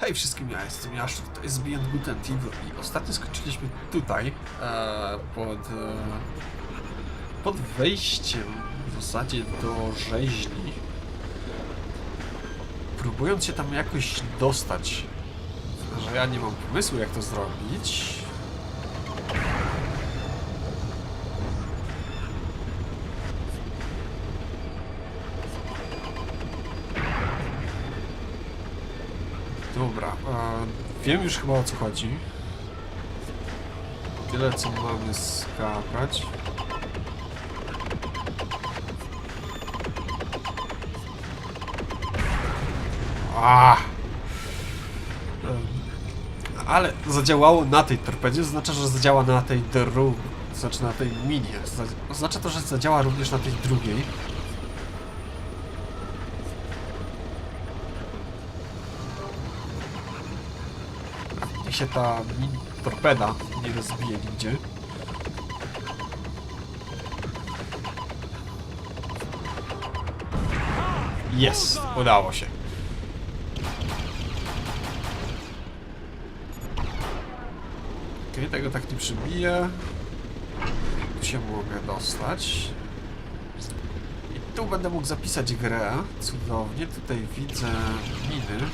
Hej wszystkim, ja jestem Jaszczur, to jest Beyond Good and Evil i ostatnio skończyliśmy tutaj, e, pod, e, pod wejściem w zasadzie do rzeźni. Próbując się tam jakoś dostać, że ja nie mam pomysłu jak to zrobić. Dobra, e, wiem już chyba o co chodzi. Tyle co mamy skakać. A! Ale zadziałało na tej torpedzie, oznacza, że zadziała na tej drugiej. Znaczy na tej minie. Za- Oznacza to, że zadziała również na tej drugiej. Się ta torpeda nie rozbije nigdzie. Jest! Udało się. Okej, tego tak nie przybiję. Tu się mogę dostać. I tu będę mógł zapisać grę. Cudownie. Tutaj widzę miny.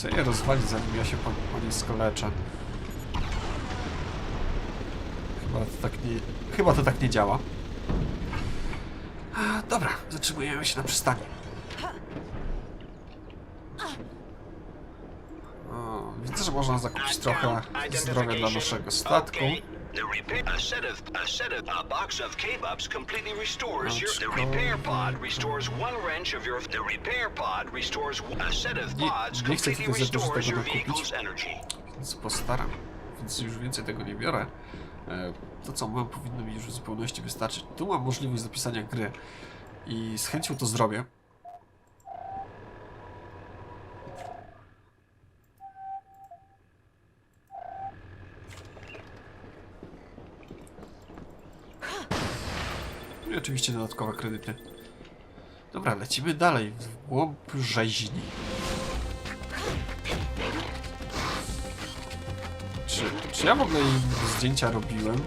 Chcę je rozwalić, zanim ja się po, po skoleczę. Chyba to tak nie, chyba to tak nie działa. Dobra, zatrzymujemy się na przystani. Widzę, że można zakupić trochę zdrowia dla naszego statku. The repair a set of a set of a box of K-Bups completely restores your the go. repair pod restores one wrench of your the repair pod restores a set of Nie- pods nie chcę completely za dużo restores tego your vehicle's energy. Więc postaram. Więc już więcej tego nie biorę. E, To co mam powinno mi już w zupełności wystarczyć. Tu mam możliwość zapisania gry. I z chęcią to zrobię. I oczywiście dodatkowe kredyty. Dobra, lecimy dalej. W głąb rzeźni. Czy, czy ja w ogóle zdjęcia robiłem?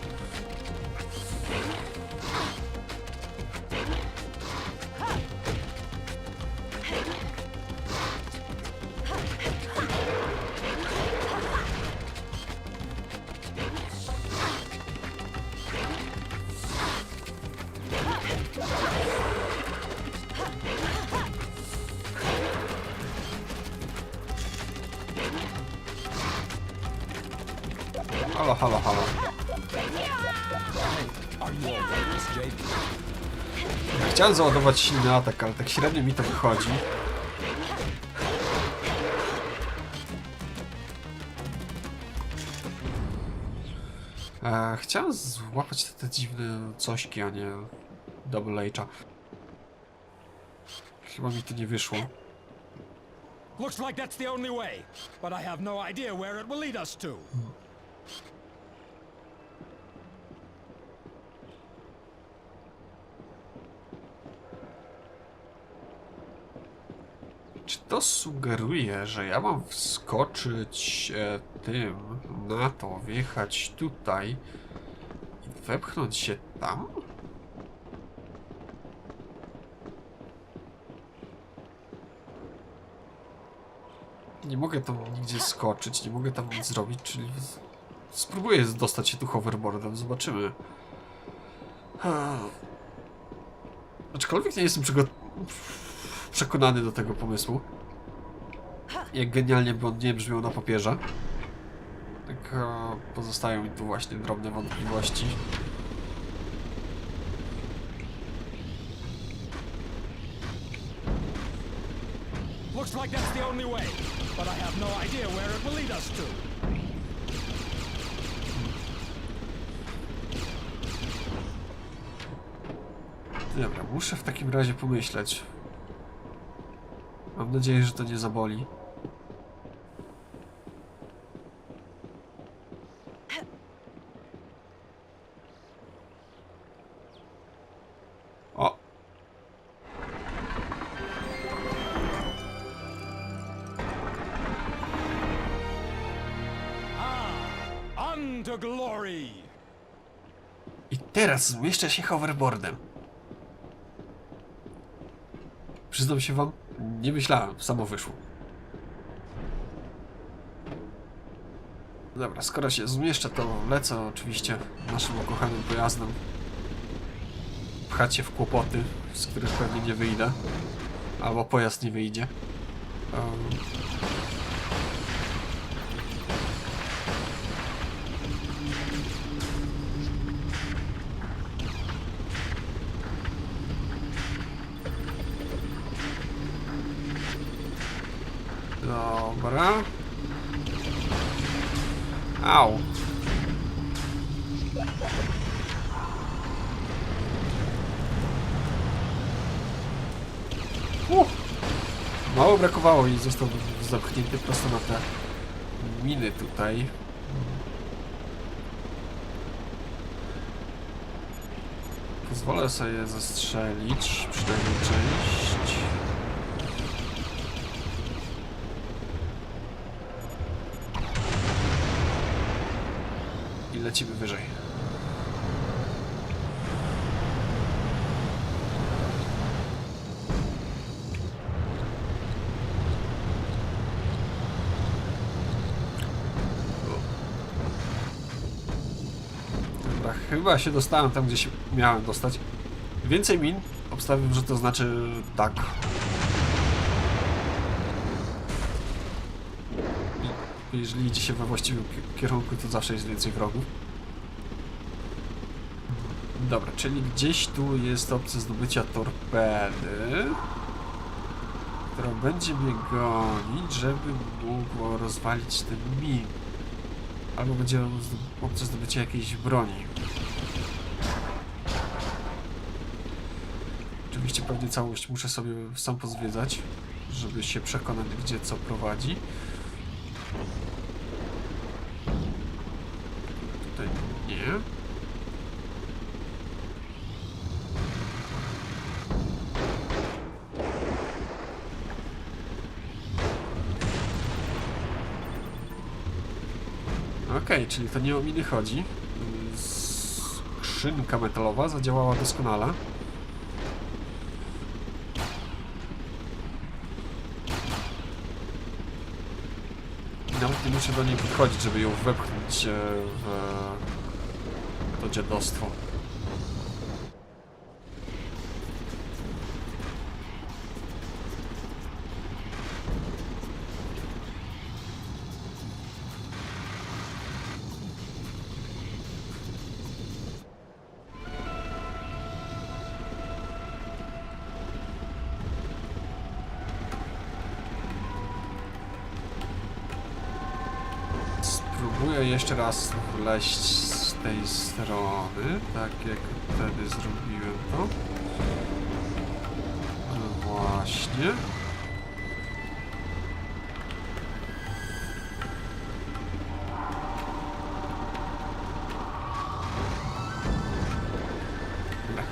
Halo, halo, halo. Chciałem załadować silny atak, ale tak średnio mi to wychodzi. E, chciałem złapać te, te dziwne cośki, a nie Double H'a. Chyba mi to nie wyszło. Looks like that's the only way, but I have no idea where it will lead us to. Czy to sugeruje, że ja mam wskoczyć e, tym na to, wjechać tutaj i wepchnąć się tam? Nie mogę tam nigdzie skoczyć, nie mogę tam nic zrobić, czyli spróbuję dostać się tu hoverboardem, zobaczymy. Aczkolwiek nie jestem przygo- przekonany do tego pomysłu. Jak genialnie by on nie brzmiał na papierze. Tak e, pozostają mi tu właśnie drobne wątpliwości. Looks like that's the only way, but I have no idea where it will lead us to. Dobra, muszę w takim razie pomyśleć. Mam nadzieję, że to nie zaboli. O! Ah, I teraz zmieszczę się hoverboardem. Przyznam się wam, nie myślałem, samo wyszło. Dobra, skoro się zmieszczę, to lecę oczywiście naszym ukochanym pojazdem. Pchać się w kłopoty, z których pewnie nie wyjdę. Albo pojazd nie wyjdzie. Um, Mało brakowało i został zapchnięty prosto na te miny tutaj. Pozwolę sobie zastrzelić przynajmniej część. I lecimy wyżej. Dobra, chyba się dostałem tam, gdzie się miałem dostać. Więcej min. Obstawiam, że to znaczy tak. Jeżeli idzie się we właściwym ki- kierunku, to zawsze jest więcej wrogów. Dobra, czyli gdzieś tu jest opcja zdobycia torpedy, która będzie mnie gonić, żeby mogło rozwalić ten min. Albo będzie opcja zdobycia jakiejś broni. Oczywiście pewnie całość muszę sobie sam pozwiedzać, żeby się przekonać, gdzie co prowadzi. Tutaj nie. Okej, czyli to nie o miny chodzi. Skrzynka metalowa zadziałała doskonale. Nawet nie muszę do niej podchodzić, żeby ją wepchnąć e, w to dziadostwo. Jeszcze raz wleźć z tej strony, tak jak wtedy zrobiłem to. No właśnie.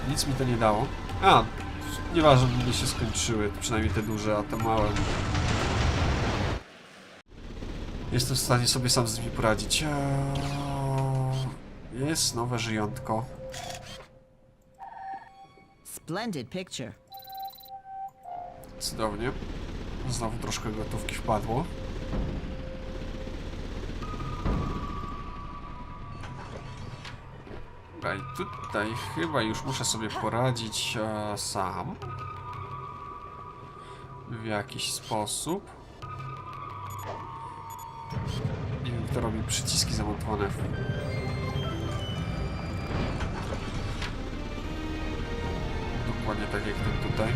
Nic mi to nie dało. A, nieważne, miny się skończyły, przynajmniej te duże, a te małe Jestem w stanie sobie sam z nimi poradzić. Jest nowe żyjątko. Splendid picture. Cudownie. Znowu troszkę gotówki wpadło. Dobra, i tutaj chyba już muszę sobie poradzić e, sam. W jakiś sposób. Nie wiem, kto robi przyciski zamontowane. Dokładnie tak jak ten tutaj.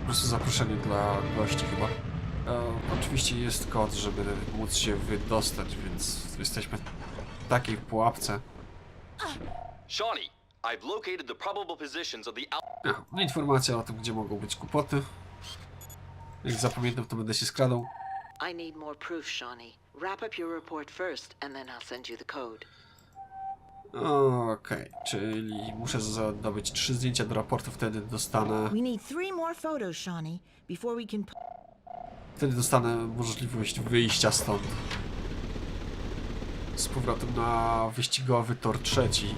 Po prostu zaproszenie dla gości chyba. E, oczywiście jest kod, żeby móc się wydostać, więc jesteśmy w takiej pułapce. Shawnee, I've located the probable positions of the. Aha, no informacja o tym, gdzie mogą być kłopoty. Jak zapamiętam, to będę się skradał. I need more proof, Shawnee. Wrap up your report first, and then I'll send you the code. Okej, czyli muszę zdobyć trzy zdjęcia do raportu, wtedy dostanę... We need three more photos, Shawnee, before we can. Wtedy dostanę możliwość wyjścia stąd. z powrotem na wyścigowy tor trzeci.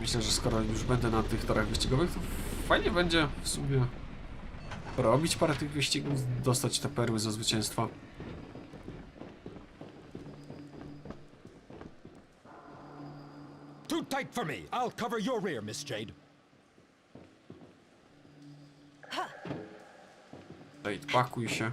Myślę, że skoro już będę na tych torach wyścigowych, to fajnie będzie w sumie robić parę tych wyścigów, dostać te perły za zwycięstwa. Too tight for me. I'll cover your rear, Miss Jade. Ej, pakuj się.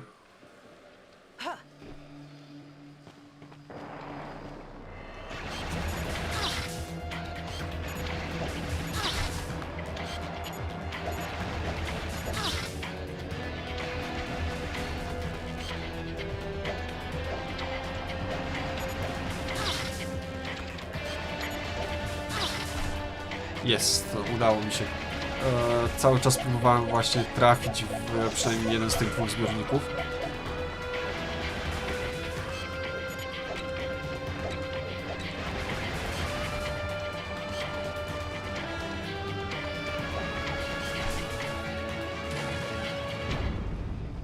Jest, udało mi się. E, cały czas próbowałem właśnie trafić w przynajmniej jeden z tych dwóch zbiorników.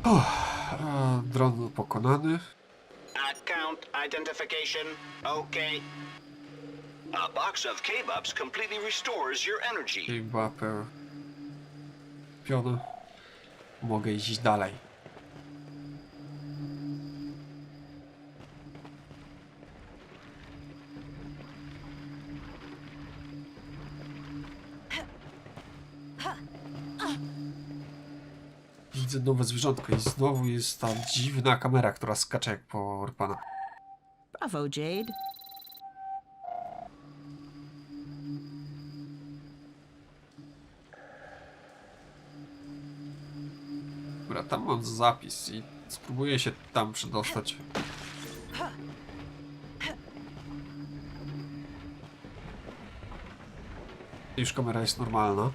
E, dron pokonany. Account identification. Okay. A box of K-Bups completely restores your energy. I łapę piona. Mogę iść dalej. Widzę nowe zwierzątko i znowu jest ta dziwna kamera, która skacze jak porpana. Bravo, Jade. Tam mam zapis i spróbuję się tam przedostać. Już kamera jest normalna.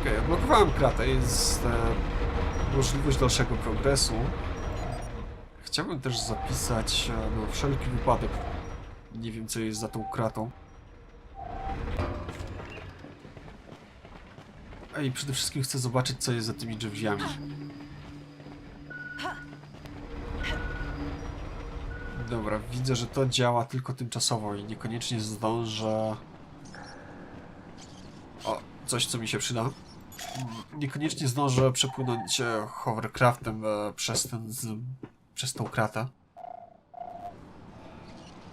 Okej, odblokowałem kratę, jest e, możliwość dalszego progresu. Chciałbym też zapisać e, na wszelki wypadek. Nie wiem co jest za tą kratą. I przede wszystkim chcę zobaczyć, co jest za tymi drzwiami. Dobra, widzę, że to działa tylko tymczasowo i niekoniecznie zdążę... O, coś, co mi się przyda. Niekoniecznie zdążę przepłynąć hovercraftem e, przez ten... Przez tą kratę.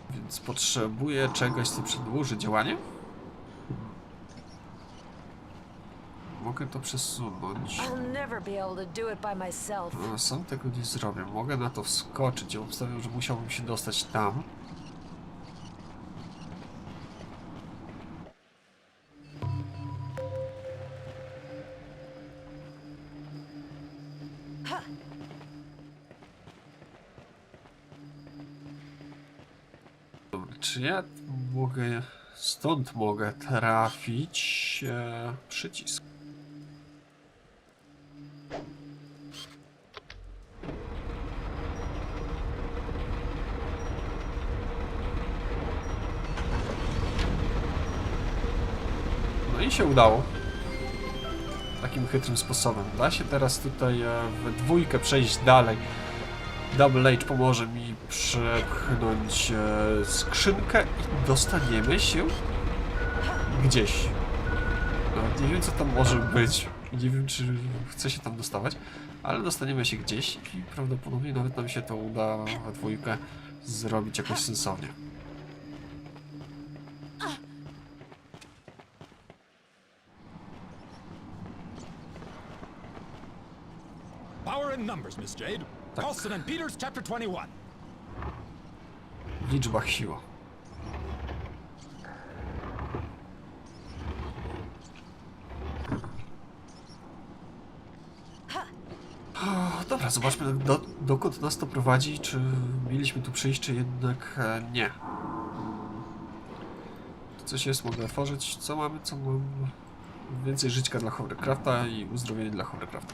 Więc potrzebuję czegoś, co przedłuży działanie. Mogę to przesunąć. I'll never be able to do it by myself. A, Sam tego nie zrobię. Mogę na to wskoczyć. Ja obstawiam, że musiałbym się dostać tam. Dobra, czy ja mogę... Stąd mogę trafić e, przycisk. No i się udało. Takim chytrym sposobem. Da się teraz tutaj e, w dwójkę przejść dalej. Double H pomoże mi przepchnąć e, skrzynkę i dostaniemy się gdzieś. Nawet nie wiem co tam może być. Nie wiem czy chcę się tam dostawać, ale dostaniemy się gdzieś i prawdopodobnie nawet nam się to uda we dwójkę zrobić jakoś sensownie. Numbers, Miss Jade. Tak. Paulson and Peters, chapter 21. W liczbach siła. Dobra, zobaczmy do, dokąd nas to prowadzi. Czy mieliśmy tu przyjść, czy jednak e, nie. Tu coś jest, mogę otworzyć. Co mamy? Co mam? Więcej żyćka dla Hovercrafta i uzdrowienie dla Hovercrafta.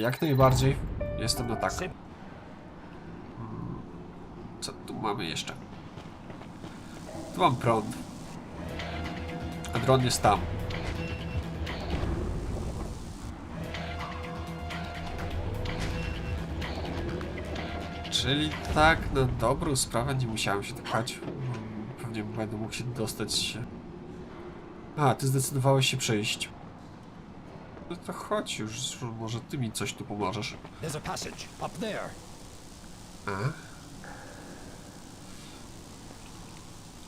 Jak najbardziej jestem na tak. Co tu mamy jeszcze? Tu mam dron. A dron jest tam. Czyli tak na dobrą sprawę nie musiałem się tak dopchać. Hmm, pewnie będę mógł się dostać się. A, ty zdecydowałeś się przejść. No to chodź już, może ty mi coś tu pomożesz. There's a passage up there. A?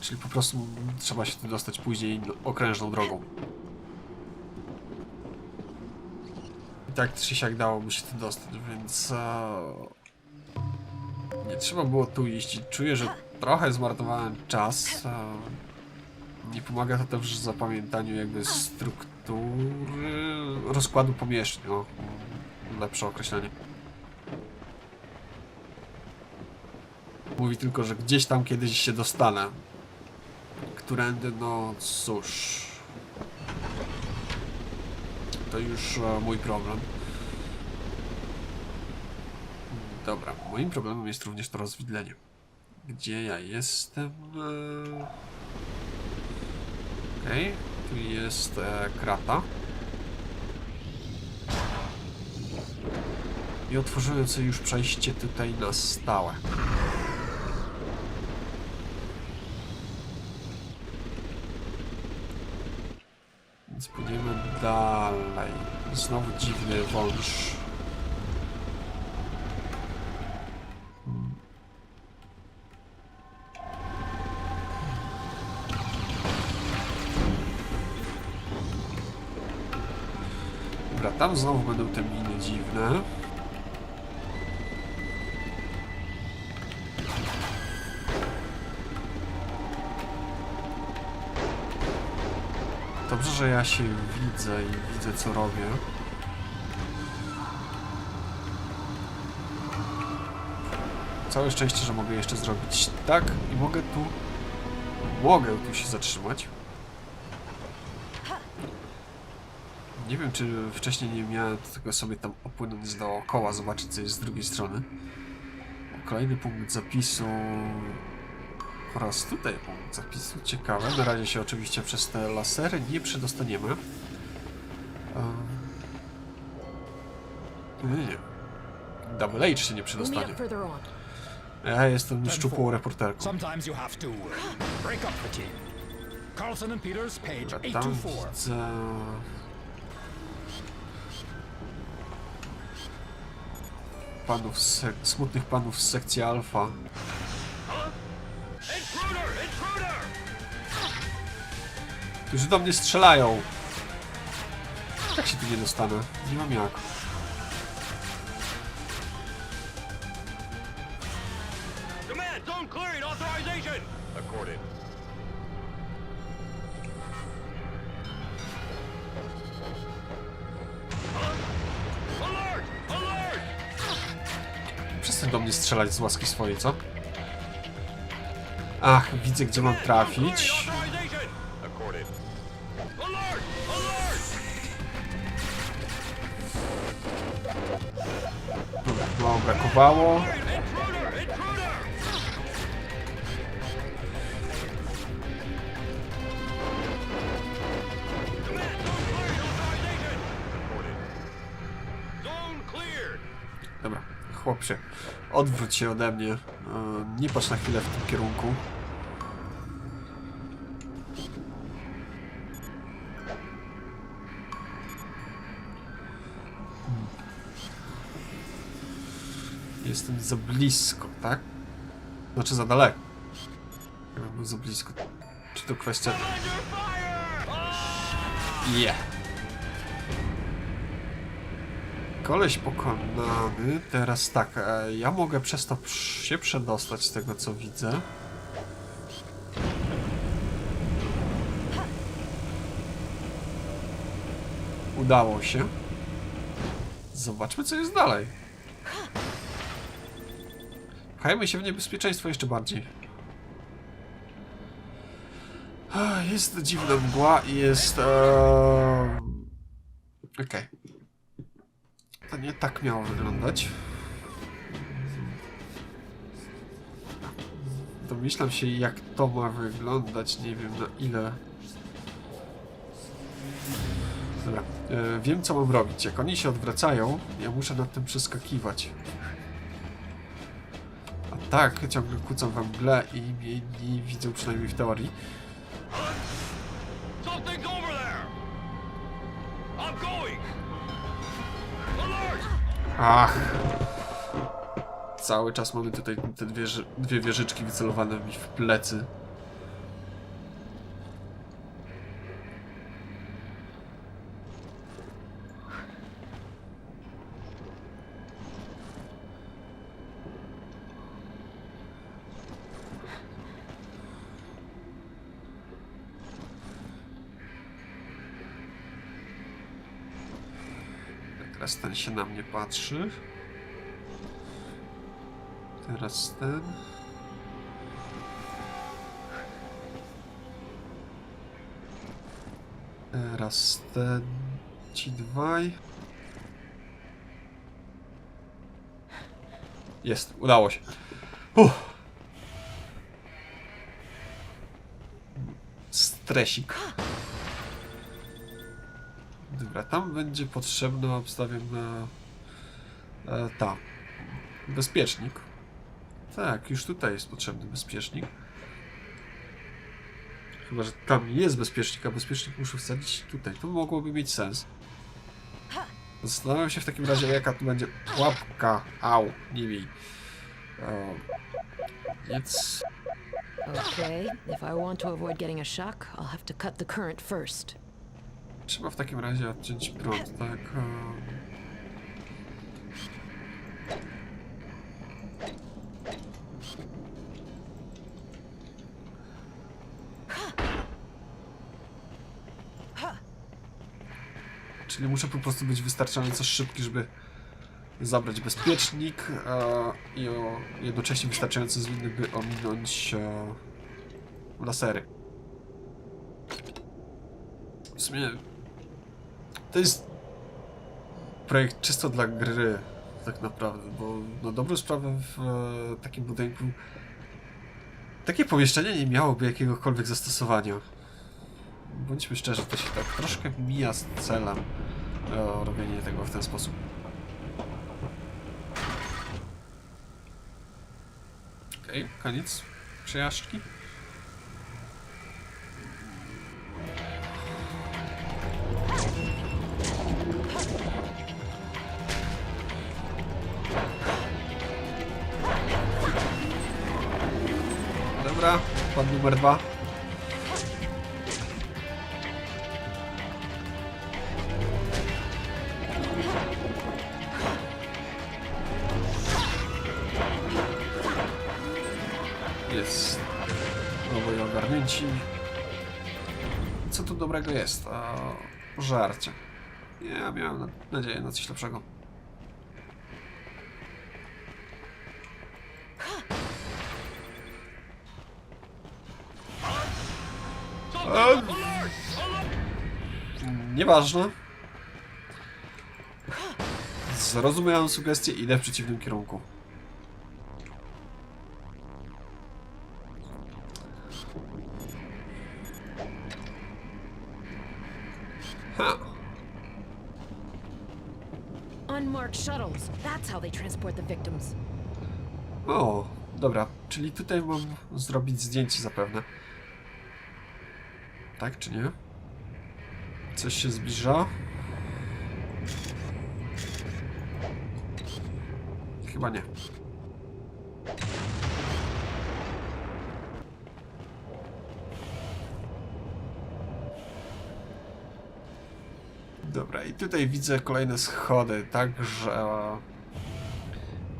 Czyli po prostu trzeba się tu dostać później okrężną drogą. I tak czy siak dało mi się tu dostać, więc... E... Nie trzeba było tu iść. Czuję, że trochę zmarnowałem czas. E... Nie pomaga to też w zapamiętaniu jakby struktury rozkładu pomieszczeń. O, lepsze określenie. Mówi tylko, że gdzieś tam kiedyś się dostanę. Którędy, no cóż. To już e, mój problem. Dobra, moim problemem jest również to rozwidlenie. Gdzie ja jestem? E, Okej, tu jest e, krata. I otworzyłem sobie już przejście tutaj na stałe. Więc pójdziemy dalej. Znowu dziwny wąż. Dobra, tam znowu będą te miny dziwne. Dobrze, że ja się widzę i widzę co robię. Całe szczęście, że mogę jeszcze zrobić tak i mogę tu... Mogę tu się zatrzymać. Nie wiem, czy wcześniej nie miałem tylko sobie tam opłynąć dookoła, zobaczyć co jest z drugiej strony. Kolejny punkt zapisu oraz tutaj punkt zapisu. Ciekawe. Na razie się oczywiście przez te lasery nie przedostaniemy. Ehm. Nie, nie. Double H się nie przedostanie. Ja jestem szczupłą reporterką. Sometimes you have Panów smutnych panów z sekcji Alfa. Którzy do mnie strzelają. Jak się tu nie dostanę? Nie mam jak. Przestań do mnie strzelać z łaski swojej, co? Ach, widzę gdzie mam trafić. Dobra, brakowało. Odwróć się ode mnie. E, Nie patrz na chwilę w tym kierunku. Jestem za blisko, tak? Znaczy za daleko. Był za blisko. Czy to kwestia... Yeah. Koleś pokonany. Teraz tak, e, ja mogę przez to się przedostać z tego co widzę. Udało się. Zobaczmy co jest dalej. Pchajmy się w niebezpieczeństwo jeszcze bardziej. Jest dziwna mgła i jest... E... Okej. Nie tak miało wyglądać. Domyślam się jak to ma wyglądać, nie wiem na ile. Dobra, e, wiem co mam robić. Jak oni się odwracają, ja muszę nad tym przeskakiwać. A tak, ciągle kłócą we mgle i mnie nie widzą przynajmniej w teorii. Ach! Cały czas mamy tutaj te dwie, dwie wieżyczki wycelowane mi w plecy. Teraz ten się na mnie patrzy. Teraz ten. Teraz ten. Ci dwaj. Jest, udało się. Uff. Stresik. Tam będzie potrzebny, obstawiam na... E, tam. Bezpiecznik. Tak, już tutaj jest potrzebny bezpiecznik. Chyba, że tam jest bezpiecznik, a bezpiecznik muszę wsadzić tutaj. To mogłoby mieć sens. Zastanawiam się w takim razie, jaka tu będzie łapka. Au, nie wiem. E, Więc... Okay, if I to avoid cut the current first. Trzeba w takim razie odciąć prąd, tak? E, Czyli muszę po prostu być wystarczająco szybki, żeby zabrać bezpiecznik e, i o, jednocześnie wystarczająco zwinny, by ominąć e, lasery. W sumie to jest projekt czysto dla gry, tak naprawdę, bo na dobrą sprawę w e, takim budynku takie pomieszczenie nie miałoby jakiegokolwiek zastosowania. Bądźmy szczerzy, to się tak troszkę mija z celem e, robienie tego w ten sposób. Okej, koniec przejażdżki. Dobra, pan numer dwa. Jest. Co tu dobrego jest? A, żarcie. Ja miałem na- nadzieję na coś lepszego. Nieważne. Zrozumiałem sugestię, idę w przeciwnym kierunku. Ha. Unmarked shuttles. That's how they transport the victims. O, dobra, czyli tutaj mam zrobić zdjęcie zapewne. Tak czy nie? Coś się zbliża? Chyba nie. Dobra, i tutaj widzę kolejne schody, także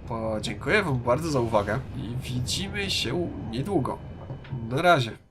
podziękuję Wam bardzo za uwagę i widzimy się niedługo. Na razie.